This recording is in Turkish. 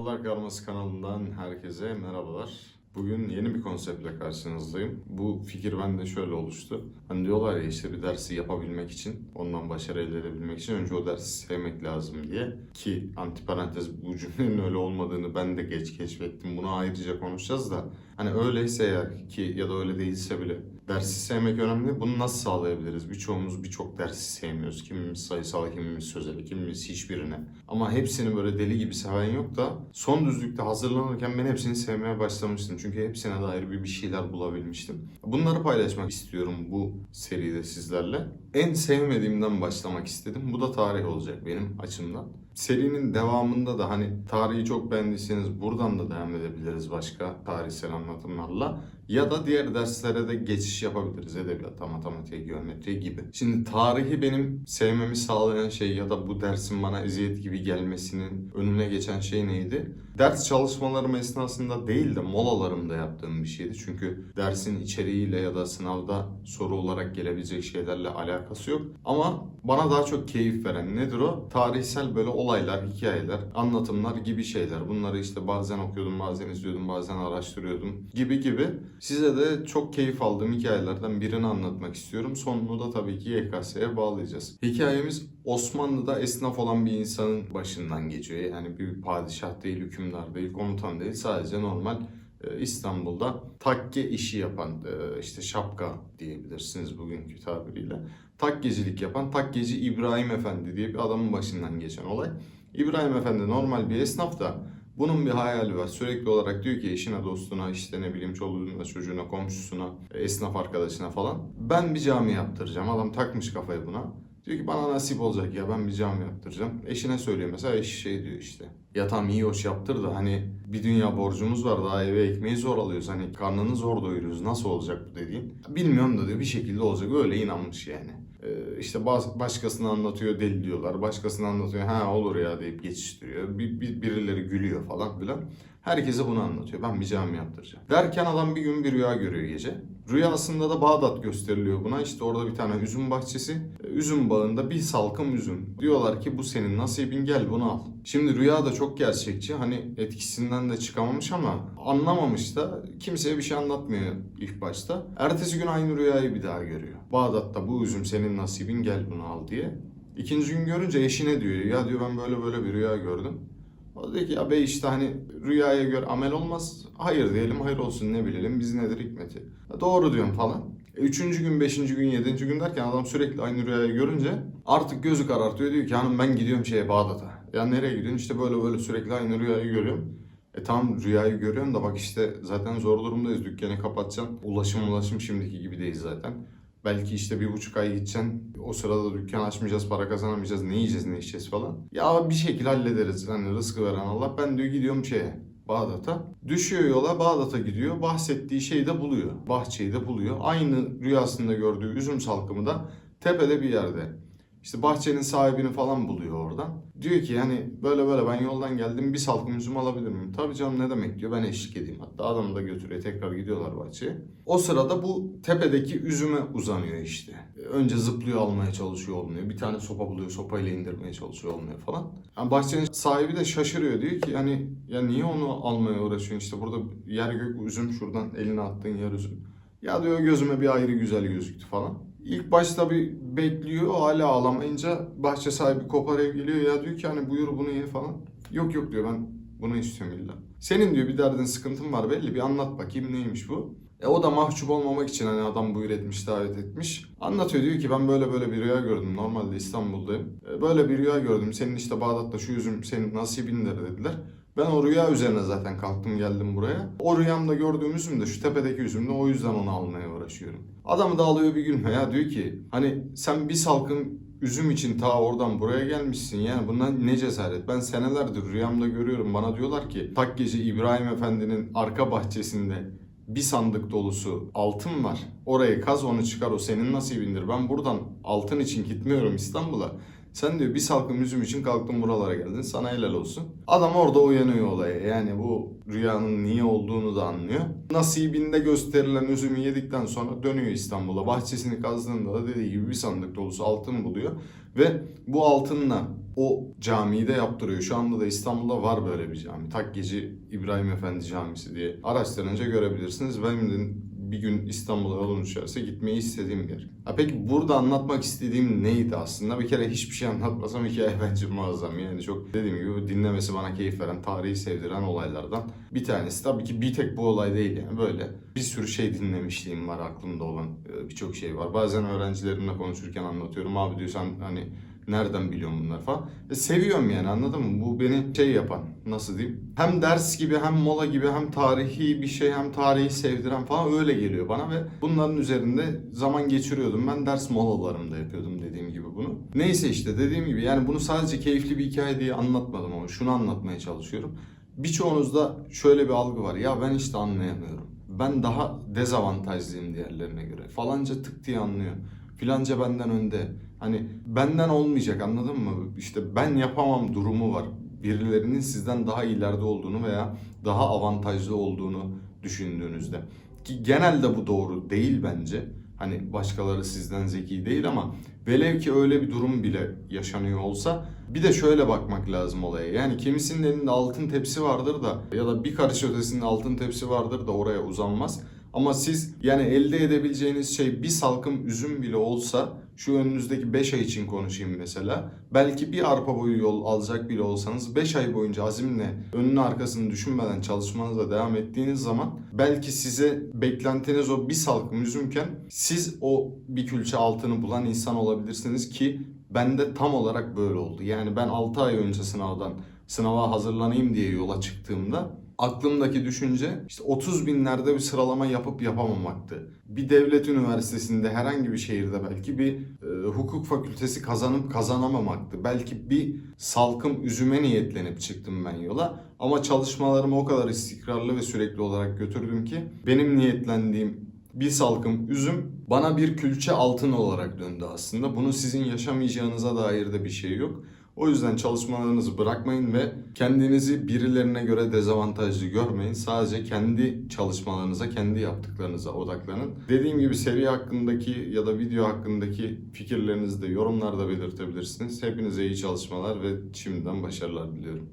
Fallar Karması kanalından herkese merhabalar. Bugün yeni bir konseptle karşınızdayım. Bu fikir bende şöyle oluştu. Hani diyorlar ya işte bir dersi yapabilmek için, ondan başarı elde edebilmek için önce o dersi sevmek lazım diye. Ki antiparantez bu cümlenin öyle olmadığını ben de geç keşfettim. Bunu ayrıca konuşacağız da. Hani öyleyse eğer ki ya da öyle değilse bile dersi sevmek önemli. Bunu nasıl sağlayabiliriz? Birçoğumuz birçok dersi sevmiyoruz. Kimimiz sayısal, kimimiz sözel, kimimiz hiçbirine. Ama hepsini böyle deli gibi seven yok da son düzlükte hazırlanırken ben hepsini sevmeye başlamıştım. Çünkü hepsine dair bir bir şeyler bulabilmiştim. Bunları paylaşmak istiyorum bu seride sizlerle. En sevmediğimden başlamak istedim. Bu da tarih olacak benim açımdan. Serinin devamında da hani tarihi çok beğendiyseniz buradan da devam edebiliriz başka tarihsel anlatımlarla. Ya da diğer derslere de geçiş yapabiliriz. Edebiyata, matematiğe, geometriye gibi. Şimdi tarihi benim sevmemi sağlayan şey ya da bu dersin bana eziyet gibi gelmesinin önüne geçen şey neydi? Ders çalışmalarım esnasında değil de molalarımda yaptığım bir şeydi. Çünkü dersin içeriğiyle ya da sınavda soru olarak gelebilecek şeylerle alakası yok. Ama bana daha çok keyif veren nedir o? Tarihsel böyle olaylar, hikayeler, anlatımlar gibi şeyler. Bunları işte bazen okuyordum, bazen izliyordum, bazen araştırıyordum gibi gibi. Size de çok keyif aldığım hikayelerden birini anlatmak istiyorum. Sonunu da tabii ki YKS'ye bağlayacağız. Hikayemiz Osmanlı'da esnaf olan bir insanın başından geçiyor. Yani bir padişah değil, hükümdar değil, komutan değil. Sadece normal İstanbul'da takke işi yapan, e, işte şapka diyebilirsiniz bugünkü tabiriyle. Takkecilik yapan takkeci İbrahim Efendi diye bir adamın başından geçen olay. İbrahim Efendi normal bir esnaf da bunun bir hayali var. Sürekli olarak diyor ki eşine, dostuna, işte ne bileyim çoluğuna, çocuğuna, komşusuna, esnaf arkadaşına falan. Ben bir cami yaptıracağım. Adam takmış kafayı buna. Diyor ki bana nasip olacak ya ben bir cami yaptıracağım. Eşine söylüyor mesela eşi şey diyor işte. Ya tamam iyi hoş yaptır da hani bir dünya borcumuz var daha eve ekmeği zor alıyoruz. Hani karnını zor doyuruyoruz nasıl olacak bu dediğin. Bilmiyorum da diyor bir şekilde olacak öyle inanmış yani. Ee, işte başkasını anlatıyor deli diyorlar. Başkasını anlatıyor ha olur ya deyip geçiştiriyor. Bir, bir- birileri gülüyor falan filan. Herkese bunu anlatıyor. Ben bir cami yaptıracağım. Derken adam bir gün bir rüya görüyor gece. Rüyasında da Bağdat gösteriliyor buna. İşte orada bir tane üzüm bahçesi. Üzüm bağında bir salkım üzüm. Diyorlar ki bu senin nasibin gel bunu al. Şimdi rüya da çok gerçekçi. Hani etkisinden de çıkamamış ama anlamamış da kimseye bir şey anlatmıyor ilk başta. Ertesi gün aynı rüyayı bir daha görüyor. Bağdat'ta bu üzüm senin nasibin gel bunu al diye. İkinci gün görünce eşine diyor ya diyor ben böyle böyle bir rüya gördüm. O dedi ki ya bey işte hani rüyaya göre amel olmaz. Hayır diyelim hayır olsun ne bilelim biz nedir hikmeti. "Ya Doğru diyorum falan. E, Üçüncü gün, beşinci gün, yedinci gün derken adam sürekli aynı rüyayı görünce artık gözü karartıyor. Diyor ki hanım ben gidiyorum şeye Bağdat'a. Ya nereye gidiyorsun? İşte böyle böyle sürekli aynı rüyayı görüyorum. E tamam rüyayı görüyorsun da bak işte zaten zor durumdayız. Dükkanı kapatacaksın. Ulaşım ulaşım şimdiki gibi değil zaten. Belki işte bir buçuk ay gideceksin. O sırada dükkan açmayacağız, para kazanamayacağız. Ne yiyeceğiz, ne içeceğiz falan. Ya bir şekilde hallederiz. Hani rızkı veren Allah. Ben diyor gidiyorum şeye. Bağdat'a. Düşüyor yola Bağdat'a gidiyor. Bahsettiği şeyi de buluyor. Bahçeyi de buluyor. Aynı rüyasında gördüğü üzüm salkımı da tepede bir yerde. İşte bahçenin sahibini falan buluyor oradan. Diyor ki yani böyle böyle ben yoldan geldim bir salkım üzüm alabilir miyim? Tabii canım ne demek diyor ben eşlik edeyim. Hatta adamı da götürüyor tekrar gidiyorlar bahçeye. O sırada bu tepedeki üzüme uzanıyor işte. Önce zıplıyor almaya çalışıyor olmuyor. Bir tane sopa buluyor sopayla indirmeye çalışıyor olmuyor falan. Yani bahçenin sahibi de şaşırıyor diyor ki yani ya niye onu almaya uğraşıyorsun işte burada yer gök üzüm şuradan eline attığın yer üzüm. Ya diyor gözüme bir ayrı güzel gözüktü falan. İlk başta bir bekliyor hala ağlamayınca bahçe sahibi koparıyor geliyor ya diyor ki hani buyur bunu ye falan. Yok yok diyor ben bunu istiyorum illa. Senin diyor bir derdin sıkıntın var belli bir anlat bakayım neymiş bu. E o da mahcup olmamak için hani adam buyur etmiş davet etmiş. Anlatıyor diyor ki ben böyle böyle bir rüya gördüm normalde İstanbul'dayım. E, böyle bir rüya gördüm senin işte Bağdat'ta şu üzüm senin nasibindir dediler. Ben o rüya üzerine zaten kalktım geldim buraya. O rüyamda gördüğüm üzüm de şu tepedeki üzüm de o yüzden onu almaya uğraşıyorum. Adamı da alıyor bir gülme ya diyor ki hani sen bir salkım üzüm için ta oradan buraya gelmişsin yani bundan ne cesaret. Ben senelerdir rüyamda görüyorum bana diyorlar ki takkeci İbrahim Efendi'nin arka bahçesinde bir sandık dolusu altın var. Orayı kaz onu çıkar o senin nasibindir. Ben buradan altın için gitmiyorum İstanbul'a. Sen diyor bir salkım üzüm için kalktın buralara geldin. Sana helal olsun. Adam orada uyanıyor olaya. Yani bu rüyanın niye olduğunu da anlıyor. Nasibinde gösterilen üzümü yedikten sonra dönüyor İstanbul'a. Bahçesini kazdığında da dediği gibi bir sandık dolusu altın buluyor. Ve bu altınla o camiyi de yaptırıyor. Şu anda da İstanbul'da var böyle bir cami. Takkeci İbrahim Efendi Camisi diye. Araştırınca görebilirsiniz. Benim bir gün İstanbul'a yolum düşerse gitmeyi istediğim bir yer. Ha peki burada anlatmak istediğim neydi aslında? Bir kere hiçbir şey anlatmasam hikaye bence muazzam. Yani çok dediğim gibi dinlemesi bana keyif veren, tarihi sevdiren olaylardan bir tanesi. Tabii ki bir tek bu olay değil yani böyle bir sürü şey dinlemişliğim var aklımda olan e, birçok şey var. Bazen öğrencilerimle konuşurken anlatıyorum. Abi diyor sen hani nereden biliyorum bunları falan. E, seviyorum yani anladın mı? Bu beni şey yapan nasıl diyeyim? Hem ders gibi hem mola gibi hem tarihi bir şey hem tarihi sevdiren falan öyle geliyor bana ve bunların üzerinde zaman geçiriyordum. Ben ders molalarımda yapıyordum dediğim gibi bunu. Neyse işte dediğim gibi yani bunu sadece keyifli bir hikaye diye anlatmadım ama şunu anlatmaya çalışıyorum. Birçoğunuzda şöyle bir algı var. Ya ben işte anlayamıyorum. Ben daha dezavantajlıyım diğerlerine göre. Falanca tık diye anlıyor. Filanca benden önde. Hani benden olmayacak anladın mı? İşte ben yapamam durumu var. Birilerinin sizden daha ileride olduğunu veya daha avantajlı olduğunu düşündüğünüzde. Ki genelde bu doğru değil bence. Hani başkaları sizden zeki değil ama velev ki öyle bir durum bile yaşanıyor olsa bir de şöyle bakmak lazım olaya. Yani kimisinin elinde altın tepsi vardır da ya da bir karış ötesinde altın tepsi vardır da oraya uzanmaz. Ama siz yani elde edebileceğiniz şey bir salkım üzüm bile olsa şu önünüzdeki 5 ay için konuşayım mesela. Belki bir arpa boyu yol alacak bile olsanız 5 ay boyunca azimle önünü arkasını düşünmeden çalışmanıza devam ettiğiniz zaman belki size beklentiniz o bir salkım üzümken siz o bir külçe altını bulan insan olabilirsiniz ki bende tam olarak böyle oldu. Yani ben 6 ay önce sınavdan sınava hazırlanayım diye yola çıktığımda aklımdaki düşünce işte 30 binlerde bir sıralama yapıp yapamamaktı. Bir devlet üniversitesinde herhangi bir şehirde belki bir e, hukuk fakültesi kazanıp kazanamamaktı. Belki bir salkım üzüme niyetlenip çıktım ben yola. Ama çalışmalarımı o kadar istikrarlı ve sürekli olarak götürdüm ki benim niyetlendiğim bir salkım üzüm bana bir külçe altın olarak döndü aslında. Bunu sizin yaşamayacağınıza dair de bir şey yok. O yüzden çalışmalarınızı bırakmayın ve kendinizi birilerine göre dezavantajlı görmeyin. Sadece kendi çalışmalarınıza, kendi yaptıklarınıza odaklanın. Dediğim gibi seri hakkındaki ya da video hakkındaki fikirlerinizi de yorumlarda belirtebilirsiniz. Hepinize iyi çalışmalar ve şimdiden başarılar diliyorum.